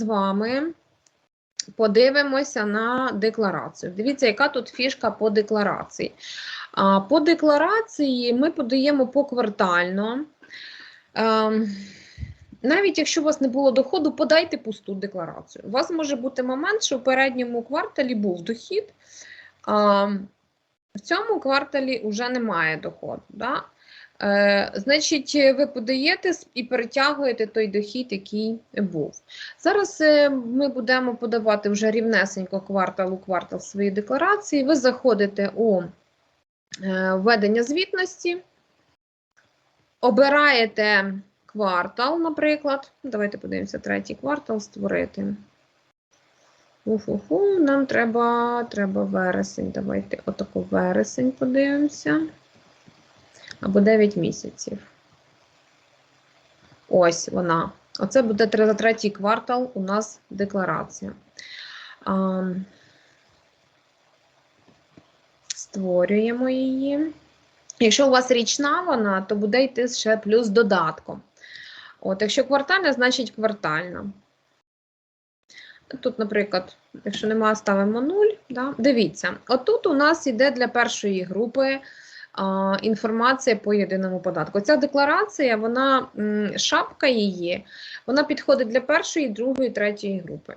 з вами подивимося на декларацію. Дивіться, яка тут фішка по декларації. По декларації ми подаємо поквартально. Ем, Навіть якщо у вас не було доходу, подайте пусту декларацію. У вас може бути момент, що в передньому кварталі був дохід, а в цьому кварталі вже немає доходу. Да? Е, значить, ви подаєте і перетягуєте той дохід, який був. Зараз е, ми будемо подавати вже рівнесенько квартал у квартал свої декларації. Ви заходите у е, введення звітності, обираєте квартал, наприклад. Давайте подивимося, третій квартал створити. Уфу-фу, нам треба, треба вересень. Давайте отако вересень подивимося. Або 9 місяців. Ось вона. Оце буде за третій квартал у нас декларація. Створюємо її. Якщо у вас річна вона, то буде йти ще плюс додатком. От, якщо квартальна, значить квартальна. Тут, наприклад, якщо немає, ставимо 0. Да? Дивіться, отут у нас йде для першої групи інформація по єдиному податку. Ця декларація, вона шапка її, вона підходить для першої, другої, третьої групи.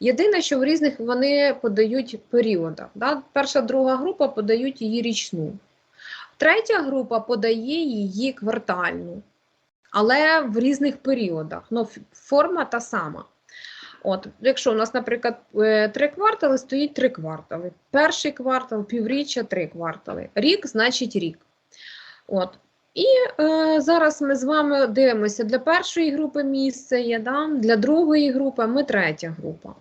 Єдине, що в різних вони подають періодах. Да? Перша, друга група подають її річну. Третя група подає її квартальну, але в різних періодах. Ну, форма та сама. От, якщо у нас, наприклад, е, три квартали, стоїть три квартали. Перший квартал, півріччя, три квартали. Рік значить рік. От. І е, зараз ми з вами дивимося, для першої групи місце є, да? для другої групи ми третя група.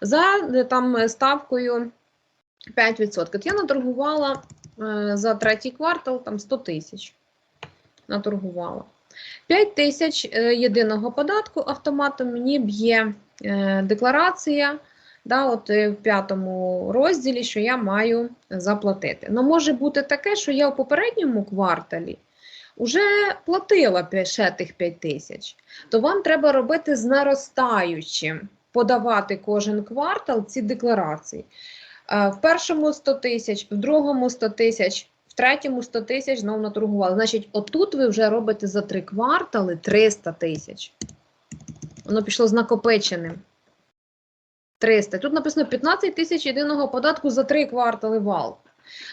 За е, там, е, ставкою 5%. Я наторгувала е, за третій квартал там 100 тисяч. Наторгувала. 5 тисяч е, єдиного податку автоматом мені б'є е, декларація, да, от е, в п'ятому розділі, що я маю заплатити. Ну, може бути таке, що я в попередньому кварталі вже платила ще тих 5 тисяч, то вам треба робити з наростаючим, подавати кожен квартал ці декларації. В першому 100 тисяч, в другому 100 тисяч, в третьому 100 тисяч знову наторгували. Значить, отут ви вже робите за три квартали 300 тисяч. Воно пішло з накопиченим. 300. Тут написано 15 тисяч єдиного податку за три квартали вал.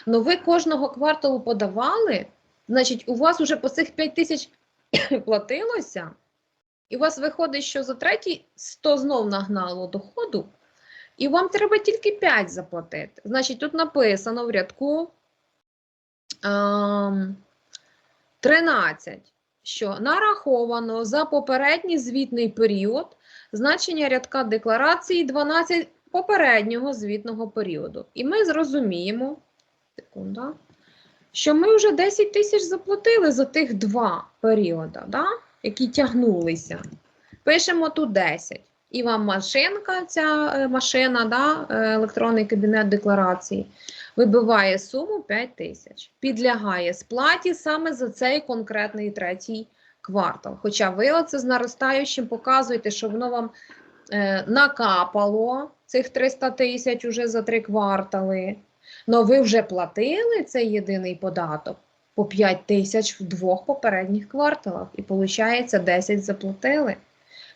Ну ви кожного кварталу подавали, значить, у вас вже по цих 5 тисяч платилося, і у вас виходить, що за третій 100 знов нагнало доходу, і вам треба тільки 5 заплатити. Значить, тут написано в рядку 13, що нараховано за попередній звітний період значення рядка декларації 12 попереднього звітного періоду. І ми зрозуміємо, секунда, що ми вже 10 тисяч заплатили за тих два періоди, да, які тягнулися. Пишемо тут 10. І вам машинка, ця е, машина, да, е, електронний кабінет декларації, вибиває суму 5 тисяч. Підлягає сплаті саме за цей конкретний третій квартал. Хоча ви оце з наростаючим показуєте, що воно вам е, накапало цих 300 тисяч уже за три квартали. Но ви вже платили цей єдиний податок по 5 тисяч в двох попередніх кварталах. І виходить, 10 заплатили,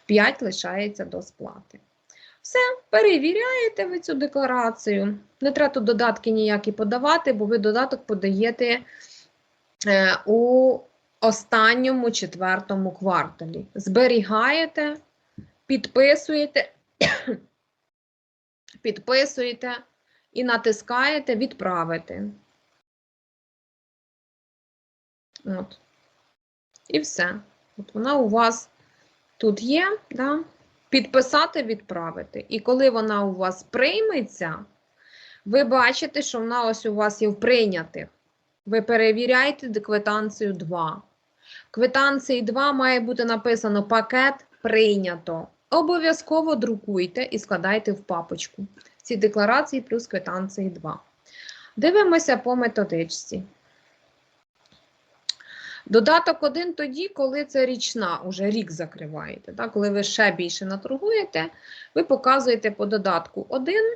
5 лишається до сплати. Все, перевіряєте ви цю декларацію. Не треба тут додатки ніякі подавати, бо ви додаток подаєте е, у останньому четвертому кварталі. Зберігаєте, підписуєте, підписуєте і натискаєте відправити. От. І все. От вона у вас тут є, да? Підписати, відправити. І коли вона у вас прийметься, ви бачите, що вона ось у вас є в прийнятих. Ви перевіряєте квитанцію 2. Квитанції 2 має бути написано пакет прийнято. Обов'язково друкуйте і складайте в папочку. Ці декларації плюс квитанції 2. Дивимося по методичці. Додаток один тоді, коли це річна, уже рік закриваєте. Так? Коли ви ще більше наторгуєте, ви показуєте по додатку 1